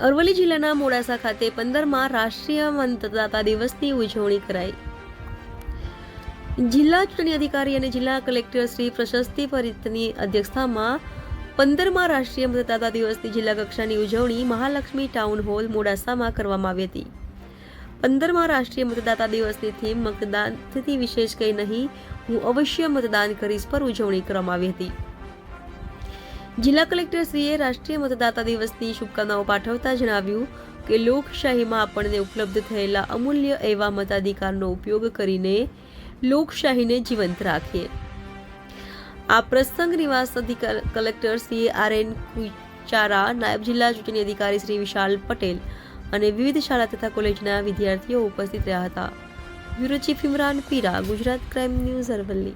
અરવલ્લી જિલ્લાના મોડાસા ખાતે પંદરમાં રાષ્ટ્રીય મતદાતા દિવસની ઉજવણી કરાઈ. જિલ્લા ચૂંટણી અધિકારી અને જિલ્લા કલેક્ટર શ્રી પ્રશસ્તિ પરિતની અધ્યક્ષતામાં પંદરમાં રાષ્ટ્રીય મતદાતા દિવસની જિલ્લા કક્ષાની ઉજવણી મહાલક્ષ્મી ટાઉન હોલ મોડાસામાં કરવામાં આવી હતી. પંદરમાં રાષ્ટ્રીય મતદાતા દિવસની થીમ મતદાનથી વિશેષ કંઈ નહીં, હું અવશ્ય મતદાન કરીશ પર ઉજવણી કરવામાં આવી હતી. જિલ્લા કલેક્ટરશ્રીએ રાષ્ટ્રીય મતદાતા દિવસની શુભકામનાઓ પાઠવતા જણાવ્યું કે લોકશાહીમાં આપણને ઉપલબ્ધ થયેલા અમૂલ્ય એવા મતાધિકારનો ઉપયોગ કરીને લોકશાહીને જીવંત રાખીએ. આ પ્રસંગ નિવાસ અધિકાર collector Shri R N Kuchara, નાયબ જિલ્લા ચૂંટણી અધિકારી શ્રી વિશાલ પટેલ અને વિવિધ શાળા તથા કોલેજના વિદ્યાર્થીઓ ઉપસ્થિત રહ્યા હતા. Bureau chief Imran Pira, Gujarat crime news Aravalli.